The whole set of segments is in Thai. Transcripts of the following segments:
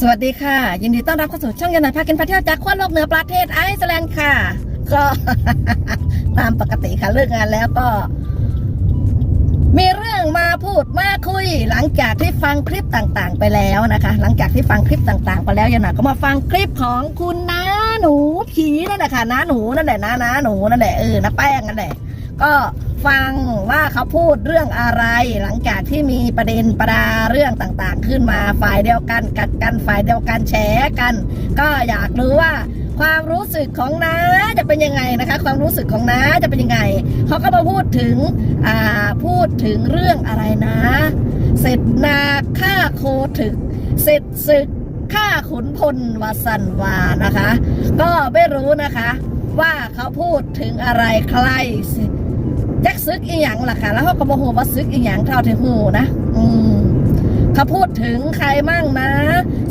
สวัสดีค่ะ ยินดีต้อนรับเข้าสู่ช่องยันน่อยพากินพาเที่ยวจากขั้วโลกเหนือประเทศไอซ์แลนด์ค่ะ ก็ ตามปกติค่ะเลิกงานแล้วก็ มีเรื่องมาพูดมาคุย หลังจากที่ฟังคลิปต่างๆ ไปแล้วนะคะ หลังจากที่ฟังคลิปต่างๆ ไปแล้วยันหน่อยก็มาฟังคลิปของคุณน้าหนูผีนั่นแหละค่ะน้าหนูนั่นแหละน้าน้าหนูนั่นแหละเออน้าแป้งนั่นแหละ ก็ฟังว่าเขาพูดเรื่องอะไร หลังจากที่มีประเด็นประดาเรื่องต่างๆ ขึ้นมาฝ่ายเดียวกันกัดกันฝ่ายเดียวกันแฉกัน ก็อยากรู้ว่าความรู้สึกของน้าจะเป็นยังไงนะคะ ความรู้สึกของน้าจะเป็นยังไงเขาก็มาพูดถึงอ่าพูดถึงเรื่องอะไรนะ เสร็จนาฆ่าโคถึก เสร็จศึกฆ่าขุนพลวสันวานะคะ ก็ไม่รู้นะคะ ว่าเขาพูดถึงอะไรใคร ซึกอีหยังล่ะค่ะ แล้วเขาก็บอกว่าซึกอีหยังเท่าที่หูนะ อืมเขาพูดถึงใครมั่งนะ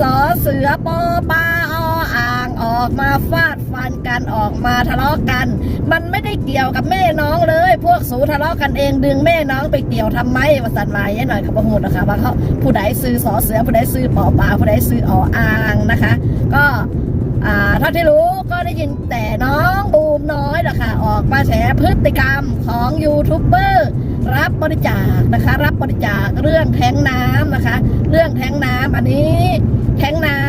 สอเสือปอปาออ่างออกมาฟาดฟันกันออกมาทะเลาะกัน มันไม่ได้เกี่ยวกับแม่น้องเลย พวกสูทะเลาะกันเองดึงแม่น้องไปเกี่ยวทำไมวสันวายหน่อยเขาบอกหูนะคะว่าเขาผู้ใดซื้อสอเสือผู้ใดซื้อปอปาผู้ใดซื้อออ่างนะคะ ก็ เท่าที่รู้ก็ได้ยินแต่น้องบูมน้อยแหละค่ะ ออกมาแฉพฤติกรรมของยูทูบเบอร์รับบริจาคนะคะ รับบริจาคเรื่องแท้งน้ำนะคะ เรื่องแท้งน้ำอันนี้แท้งน้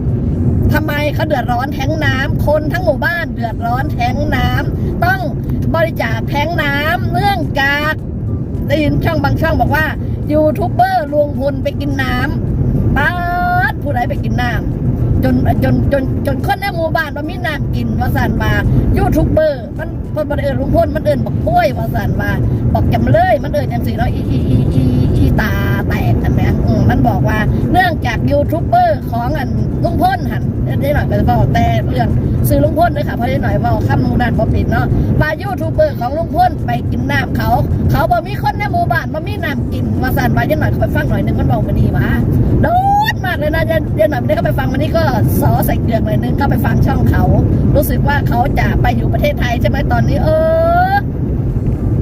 ำทำไมเขาเดือดร้อนแท้งน้ำคนทั้งหมู่บ้านเดือดร้อนแท้งน้ำต้องบริจาคแท้งน้ำเนื่องจากได้ยินช่องบางช่องบอกว่ายูทูบเบอร์ลวงพลไปกินน้ำป้าผู้ใดไปกินน้ำ จนจนจนจนคนในหมู่บ้านมันมีน้ำกินว่าสันว่ายูทูบเบอร์มันเพิ่นบ่ได้เอินลุงพลมันเอินบอกพ้วยว่าสันว่าบอกจำเลยมันเอินจังสีเนาอีอีอีอีอีตาแตกกันแหมมันบอกว่าเนื่องจากยูทูบเบอร์ของอันลุงพลหันได้หน่อยไปบอกแต่เรื่องซื้อลุงพลด้วยค่ะเพราะได้หน่อยว่าข้ามมูด้านบ่ปิดเนาะว่ายูทูบเบอร์ของลุงพลไปกินน้ำเขา เขาบ่มีคนในหมู่บ้านบ่มีน้ำกินว่าสันว่ายันหน่อยไปฟังหน่อยหนึงมันบอกมาดีว่าโด นมากเลยนะยันยันหน่อยไม่ได้เข้าไปฟังวันนี้ก็สอใส่เกลือกหน่อยนึงเข้าไปฟังช่องเขา รู้สึกว่าเขาจะไปอยู่ประเทศไทยใช่ไหมตอนนี้เออ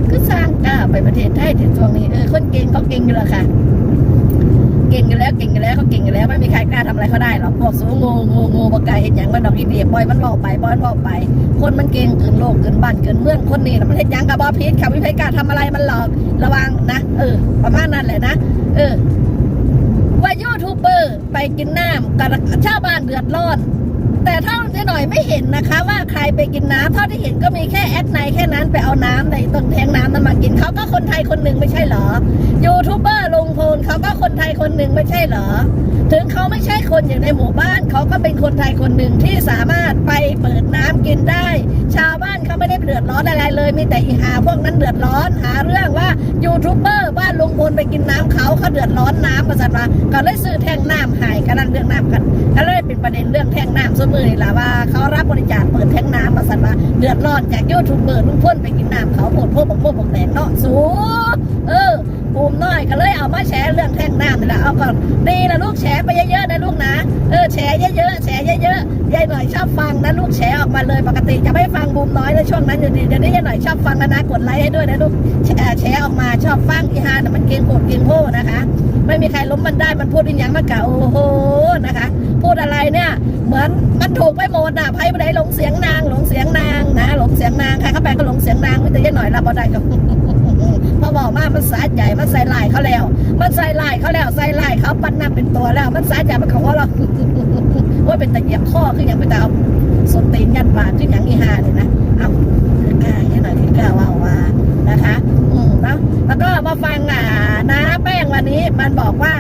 คือสร้างกล้าไปประเทศไทยถึงช่วงนี้เออคนเก่งเขาเก่งอยู่แล้วค่ะ เก่งอยู่แล้วเก่งอยู่แล้วเขาเก่งอยู่แล้วไม่มีใครกล้าทำอะไรเขาได้หรอกพวกสูงงูงูงูบกไก่เห็นอย่างมันดอกอีเดียปล่อยมันบอกไปปล่อยมันบอกไป คนมันเก่งเกินโลกเกินบ้านเกินเมืองคนนี้น่ะมันเห็นอย่างกับบอพีทค่ะไม่มีใครกล้าทำอะไรมันหรอกระวังนะเออประมาณนั้นแหละนะเออว่ายูทูบเบ อร์ไปกินน้ำกับชาวบ้านเดือดร้อน แต่เท่าที่หน่อยไม่เห็นนะคะ ว่าใครไปกินน้ำเท่าที่เห็นก็มีแค่แอดไนแค่นั้นไปเอาน้ำในต้นแทงน้ำนั้นมากินเขาก็คนไทยคนหนึ่งไม่ใช่เหรอยูทูบเบอร์ลงโพลเขาก็คนไทยคนหนึ่งไม่ใช่เหรอ ถึงเขาไม่ใช่คนอยู่ในหมู่บ้านเขาก็เป็นคนไทยคนหนึ่งที่สามารถไปเปิดน้ำกินได้ ชาวบ้านเขาไม่ไดร้อนอะไรเลย มีแต่อีหาพวกนั้นเดือดร้อน หาเรื่องว่ายูทูบเบอร์บ้านลุงพลไปกินน้ำเขาเขาเดือดร้อนน้ำมาสัตว์มาก็เลยซื้อแท่งน้ำหายกันนั่นเรื่องน้ำกันก็เลยเป็นประเด็นเรื่องแท่งน้ำสมือนี่ละว่า เขารับบริจาคเปิดแท่งน้ำมาสัตว์มาเดือดร้อนจากยูทูบเบอร์ลุงพลไปกินน้ำเขาหมดพวกบอกพวกบอกแตกเนาะสูเออปูมน้อยก็เลยเอามาแชร์เรื่องแท่งน้ำนี่แหละเอาก่อนดีนะลูกแชร์ไปเยอะๆนะ เออแชร์เยอะๆแชร์เยอะๆยายหน่อยชอบฟังนะลูกแชร์ออกมาเลยปกติจะไม่ฟังบูมน้อยในช่วงนั้นอยู่ดีเดี๋ยวนี้ยายหน่อยชอบฟังนะนะกดไลค์ให้ด้วยนะลูกแชร์ออกมาชอบฟังอีฮานะมันเก่งโกดเก่งโหนะคะ ไม่มีใครล้มมันได้มันพูดอินยังมากะโอ้โหนะคะ พูดอะไรเนี่ย เหมือนมันถูกไปหมดอะไพ่ไปไหนหลงเสียงนางหลงเสียงนางนะหลงเสียงนางใครเข้าไปก็หลงเสียงนางไม่แต่ยายหน่อยรับอได้ก็พอบอกมามันสาใจมันใส่ลายเขาแล้ว มันใส่ลายเขาแล้วใส่ลายเขาปั้นหน้าเป็นตัวแล้ว มันสาใจมันเขาว่าเราว่าเป็นตะเหยียบข้อคืออย่างไปตาเอาสนตีนยันบาดคืออย่างอีหาเนี่ยนะเอากล้าให้หน่อยที่กล้าว่าว่านะคะ อืมแล้วแล้วก็มาฟังอ่าน้าแป้งวันนี้มันบอกว่า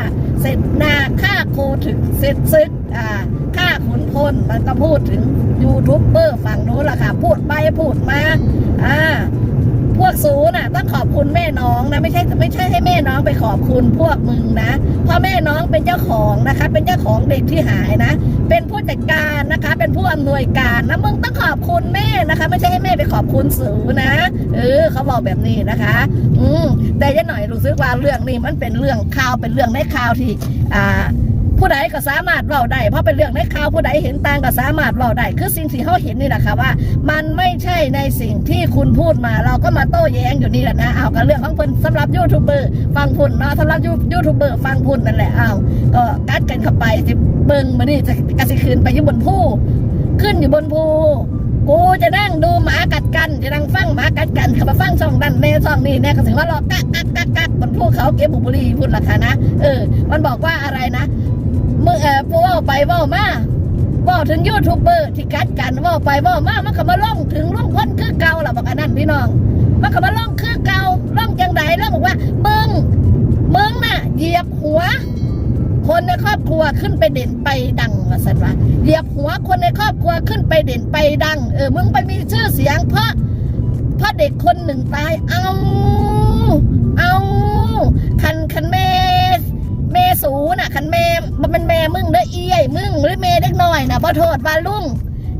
เสร็จนาค่าโคถึงเสร็จซึกอ่าค่าขนพลมันก็พูดถึงยูทูบเบอร์ฝั่งนู้นแหละค่ะ พูดไปพูดมาอ่า พวกซูน่ะต้องขอบคุณแม่น้องนะไม่ใช่ไม่ใช่ให้แม่น้องไปขอบคุณพวกมึงนะเพราะแม่น้องเป็นเจ้าของนะคะ เป็นเจ้าของเด็กที่หายนะ เป็นผู้จัดการนะคะ เป็นผู้อำนวยการนะมึงต้องขอบคุณแม่นะคะ ไม่ใช่ให้แม่ไปขอบคุณสูนะเออเขาบอกแบบนี้นะคะ อืมแต่ยายหน่อยรู้สึกว่าเรื่องนี้มันเป็นเรื่องข่าวเป็นเรื่องในข่าวที่อ่า ผู้ใดก็สามารถเว้าได้เพราะเป็นเรื่องในข่าวผู้ใดเห็นต่างก็สามารถเว้าได้คือสิ่งที่เขาเห็นนี่แหละค่ะว่า มันไม่ใช่ในสิ่งที่คุณพูดมา เราก็มาโต้แย้งอยู่นี่แหละนะเอากับเรื่องของเพิ่นสำหรับยูทูบเบอร์ฟังพุ่นเนาะสำหรับยูยูทูบเบอร์ฟังพุ่นนั่นแหละเอาก็กัดกันเข้าไปสิเบิ่งมานี่จะกระสิคืนไปอยู่บนผู้ขึ้นอยู่บนภูกูจะนั่งดูหมากัดกัน จะนั่งฟังหมากัดกันขับมาฟังช่องดันแน่ช่องนี้แน่ก็ถึงว่ารอกักกักกักกักบนภูเขาเก็บบุรีพูดราคานะ เออ มันบอกว่าอะไรนะ มื่อเออผู้ว่าไปว่ามาว่าถึงยูทูบเบอร์ที่กัดกันว่าไปว่ามามันก็มาล่องถึงล่องพ้นคือเก่าล่ะบอกอันนั้นพี่น้อง มันก็มาล่องคือเก่าล่องจังไดล่องบอกว่ามึงมึงน่ะเหยียบหัว คนในครอบครัวขึ้นไปเด่นไปดังว่าสันว่าเหยียบหัวคนในครอบครัวขึ้นไปเด่นไปดัง เออมึงไปมีชื่อเสียงเพราะเพราะเด็กคนหนึ่งตายเอาเอาคันคันแม่ แม่สูน่ะคันแม่มันเป็นแม่มึงเด้อเอี้ยมึงหรือแม่เด็กน้อยน่ะบ่โทษว่าลุง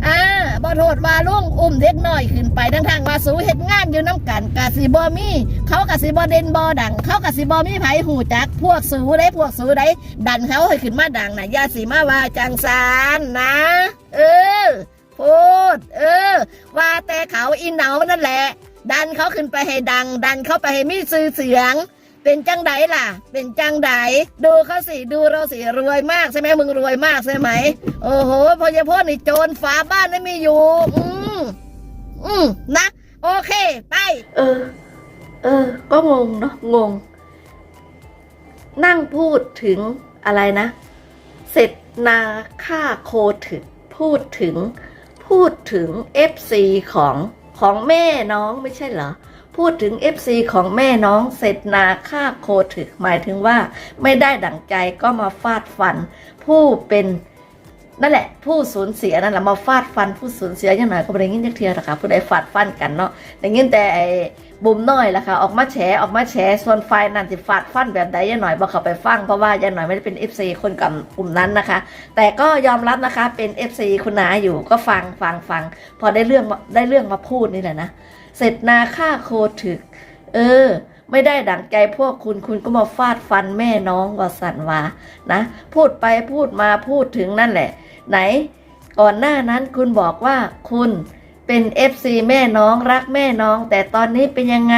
อ่าบ่โทษว่าลุงอุ้มเด็กน้อยขึ้นไปทั้งทางว่าสูเฮ็ดงานอยู่น้ำกันกะสิบ่มีเขากะสิบ่เด่นบ่ดัง เขากะสิบ่มีไผหูจัก พวกสูได้พวกสูได้ดันเขาให้ขึ้นมาดังน่ะอย่าสิมาว่าจังซานนะ เออพูด เออ ว่าแต่เขาอินเหนานั่นแหละ ดันเขาขึ้นไปให้ดัง ดันเขาไปให้มีชื่อเสียง เป็นจังไดล่ะ เป็นจังไดดูเขาสิดูเราสิรวยมากใช่ไหมมึงรวยมากใช่ไหมโอ้โหพอยาพ่อนี่โจรฝาบ้านไม่มีอยู่ อืมอืมนะ โอเค ไป เออ เออ ก็งงเนาะงง นั่งพูดถึงอะไรนะ เสร็จนาค่าโคถึกพูดถึง พูดถึง FC ของของแม่น้องไม่ใช่เหรอ พูดถึง FC ของแม่น้องเสร็จนาค่าโคถึก หมายถึงว่าไม่ได้ดั่งใจก็มาฟาดฟัน ผู้เป็นนั่นแหละ ผู้สูญเสียนั่นแหละมาฟาดฟันผู้สูญเสียยังไงก็ไม่ได้ยินจักเทียหรอกค่ะผู้ใดฟาดฟันกันเนาะได้ยินแต่ไอ้ บุ่มน้อยล่ะค่ะออกมาแฉออกมาแฉส่วนไฟนั่นสิฟาดฟันแบบใดยังหน่อยบอกเขาไปฟังเพราะว่ายังหน่อยไม่ได้เป็น FC คนกับกลุ่มนั้นนะคะ แต่ก็ยอมรับนะคะเป็น FC คุณนาอยู่ก็ฟังฟังฟังพอได้เรื่องมาได้เรื่องมาพูดนี่แหละนะเสร็จนาค่าโคถึก เออ ไม่ได้ดั่งใจพวกคุณคุณก็มาฟาดฟันแม่น้องว่าสันวานะ พูดไปพูดมาพูดถึงนั่นแหละ ไหน ก่อนหน้านั้นคุณบอกว่าคุณ เป็น FC แม่น้องรักแม่น้อง แต่ตอนนี้เป็นยังไง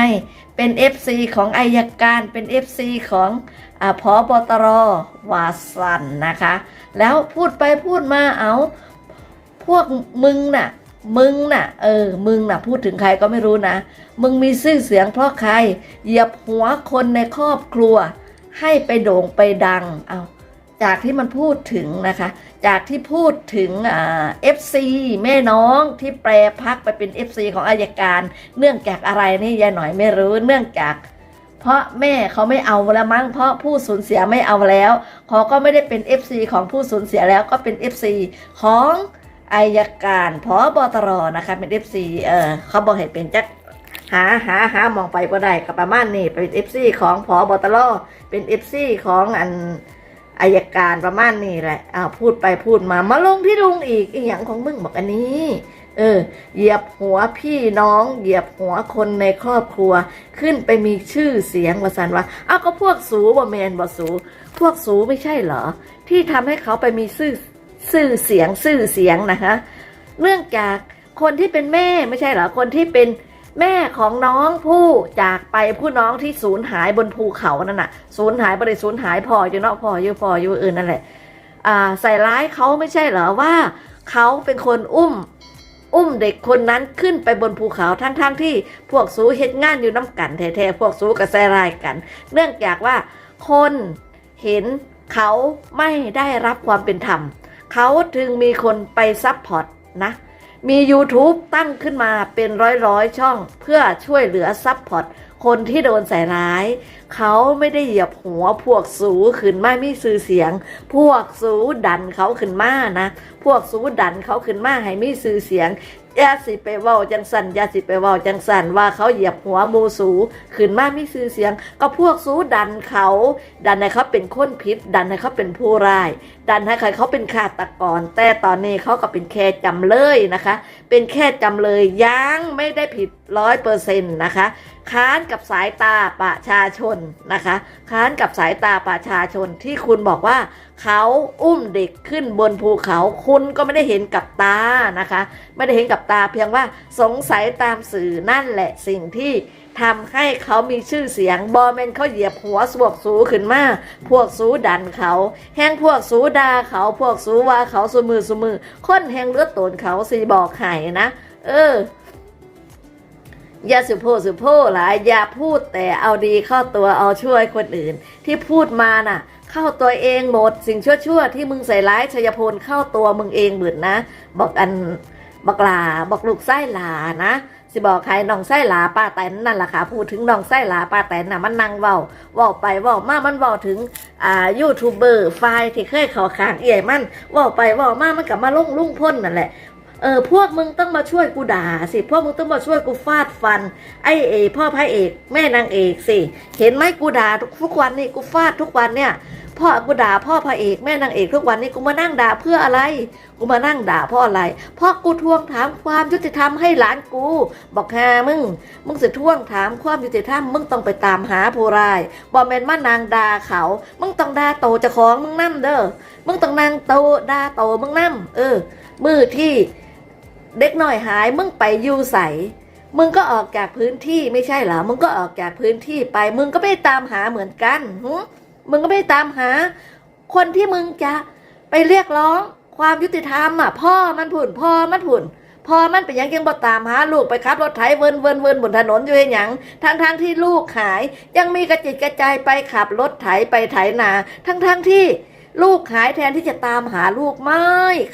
เป็น FC ของอายการเป็น FC ของอาพอบตรวาสันนะคะ แล้วพูดไปพูดมาเอา พวกมึงน่ะ มึงน่ะ เออ มึงน่ะ พูดถึงใครก็ไม่รู้นะ มึงมีชื่อเสียงเพราะใคร เหยียบหัวคนในครอบครัว ให้ไปโด่งไปดัง เอา จากที่มันพูดถึงนะคะ จากที่พูดถึงเอ่า FC แม่น้องที่แปรพักไปเป็น FC ของอายการ เนื่องจากอะไรนี่ยายหน่อยไม่รู้เนื่องจาก เพราะแม่เขาไม่เอาแล้วมั้งเพราะผู้สูญเสียไม่เอาแล้วเขาก็ไม่ได้เป็น FC ของผู้สูญเสียแล้วก็เป็น FC ของอายการพบอตรนะคะเป็น FC เออเขาบอกให้เป็นจักหาหาหามองไปก็ได้กับประมาณนี้เป็น FC ของพบอตรเป็น FC ของอัน อายการประมาณนี้แหละอ้าวพูดไปพูดมามาลงที่ลุงอีกอีกอย่างของมึงบอกอันนี้ เออ เหยียบหัวพี่น้อง เหยียบหัวคนในครอบครัว ขึ้นไปมีชื่อเสียงว่าสันว่าอ้าวก็พวกสูบ่แมนบ่สู พวกสูไม่ใช่เหรอ ที่ทำให้เขาไปมีชื่อชื่อเสียงชื่อเสียงนะคะ เนื่องจากคนที่เป็นแม่ไม่ใช่เหรอคนที่เป็น แม่ของน้องผู้จากไปผู้น้องที่สูญหายบนภูเขานั่นน่ะสูญหายบริสูญหายพออยู่นาะพออยู่พออยู่อื่นนั่นแหละอ่าใส่ร้ายเขาไม่ใช่เหรอว่าเขาเป็นคนอุ้ม อุ้มเด็กคนนั้นขึ้นไปบนภูเขาทั้งๆทที่พวกสูเฮ็ดงานอยู่น้ำกันแท้ๆพวกสูกับใส่รายกัน เนื่องจากว่าคนเห็นเขาไม่ได้รับความเป็นธรรมเขาจึงมีคนไปซับพอร์ตนะ มี YouTube ตั้งขึ้นมาเป็นร้อยๆ ช่องเพื่อช่วยเหลือซับพอร์ตคนที่โดนใส่ร้าย เขาไม่ได้เหยียบหัวพวกสูขึ้นมาไม่ซื้อเสียง พวกสูดันเขาขึ้นมานะ พวกสูดันเขาขึ้นมาให้ไมีซื้อเสียงยาสิไปว้าจังสันยาสิไปว้าจังสันว่าเขาเหยียบหัวมูสูขึ้นมาไมีซื้อเสียง ก็พวกสูดันเขา ดันให้เขาเป็นคนผิดดันให้เขาเป็นผู้ร้าย ดันให้เขาเป็นฆาตกร แต่ตอนนี้เขาก็เป็นแค่จำเลยนะคะ เป็นแค่จำเลยยังไม่ได้ผิดร้อยเปอร์เซ็นต์นะคะ ค้านกับสายตาประชาชนนะคะ ค้านกับสายตาประชาชนที่คุณบอกว่าเขาอุ้มเด็กขึ้นบนภูเขาคุณก็ไม่ได้เห็นกับตานะคะ ไม่ได้เห็นกับตาเพียงว่าสงสัยตามสื่อนั่นแหละสิ่งที่ ทำให้เขามีชื่อเสียงบอแมนเขาเหยียบหัวสวกสูขึ้นมา พวกสูดันเขา แห้งพวกสูดาเขา พวกสูว่าเขาสมือสมือค้นแห้งเลือดตนเขาสีบอกไห้นะ เออ อย่าสุโพสุโพหลายอย่าพูดแต่เอาดีเข้าตัวเอาช่วยคนอื่น ที่พูดมาน่ะเข้าตัวเองหมดสิ่งชั่วๆที่มึงใส่ร้ายชัยพลเข้าตัวมึงเองเบิดนะ บอกอันบอกลาบอกลูกไส้หลานะ สิบอกใครน้องไส้หลาป้าแตนนั่นแหละค่ะพูดถึงน้องไส้หลาป้าแตนน่ะมันนั่งเว้าเว้าไปเว้ามามันเว้าถึงอ่ายูทูบเบอร์ไฟที่เคยขอขางเอี่ยมันเว้าไปเว้ามามันกลับมาลุ่งลุ่งพ่นนั่นแหละ เออพวกมึงต้องมาช่วยกูด่าสิ พวกมึงต้องมาช่วยกูฟาดฟัน ไอเอพ่อพระเอกแม่นางเอกสิ เห็นไหมกูด่าทุกวันนี่กูฟาดทุกวันเนี่ยพ่อกูด่าพ่อพระเอกแม่นางเอกทุกวันนี่กูมานั่งด่าเพื่ออะไร กูมานั่งด่าเพราะอะไร เพราะกูทวงถามความยุติธรรมให้หลานกู บอกฮามึง มึงสิทวงถามความยุติธรรมมึงต้องไปตามหาผู้ร้ายบอแมนมานางด่าเขา มึงต้องด่าโตจ้าของมึงนั่มเด้อ มึงต้องนางโตด่าโตมึงนั่มเออ มือที่ เด็กหน่อยหายมึงไปอยู่ใสมึงก็ออกจากพื้นที่ไม่ใช่เหรอ มึงก็ออกจากพื้นที่ไป มึงก็ไม่ตามหาเหมือนกันหึมึงก็ไม่ตามหา คนที่มึงจะไปเรียกร้องความยุติธรรมอะ พ่อมันผุนพ่อมันผุนพ่อมันเป็นยังยังบ่ตามหาลูกไปขับรถไถเวินเวินเวินบนถนนอยู่เห็นยังทั้งทั้งที่ลูกหาย ยังมีกระจิตกระจายไปขับรถไถไปไถนา ทั้งทั้งที่ ลูกหายแทนที่จะตามหาลูกไม่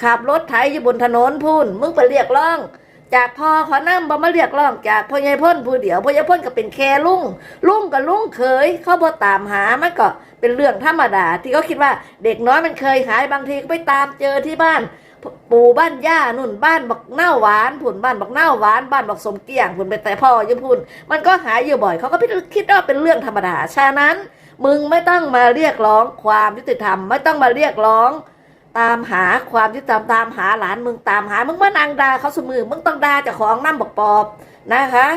ขับรถไถอยู่บนถนนพุ่นมึงไปเรียกร้อง จากพ่อขอนั่งบ่มาเรียกร้องจากพ่อใหญ่พ่นผู้เดียวพ่อใหญ่พ่นก็เป็นแค่ลุงลุงกับลุงเคย เขาบ่ตามหามันก็เป็นเรื่องธรรมดา ที่เขาคิดว่าเด็กน้อยมันเคยหายบางทีก็ไปตามเจอที่บ้าน ปู่บ้านย่านุ่นบ้านบักเน่าหวานผุนบ้านบักเน่าหวานบ้านบักสมเกียงผุนไปแต่พ่ออยุพุนมันก็หายอยู่บ่อยเขาก็คิดว่าเป็นเรื่องธรรมดาฉะนั้น มึงไม่ต้องมาเรียกร้องความยุติธรรม ไม่ต้องมาเรียกร้อง ตามหาความยุติธรรมตามหาหลานมึงตามหา มึงมานางดาเขาสมือมึงต้องดาจากของน้ำบอกปอบนะคะ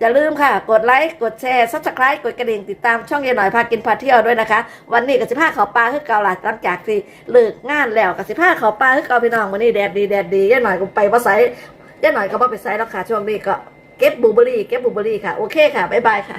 อย่าลืมค่ะ กดไลค์กดแชร์ซับสไครต์กดกระดิ่งติดตามช่องเยายหน่อยพากินพาเที่ยวด้วยนะคะ วันนี้กับสิผ้าเขาปลาคือเกาหลักหลังจากที่เลิกงานแล้วกับสิผ้าเขาปลาคือเกาพี่น้องวันนี้แดดดีแดดดีเยายหน่อยก็ไปว่าไซยายหน่อยก็ว่าไปไซแล้วค่ะช่วงนี้ก็เก็บบูเบอรี่เก็บบูเบอรี่ค่ะโอเคค่ะบ๊ายบายค่ะ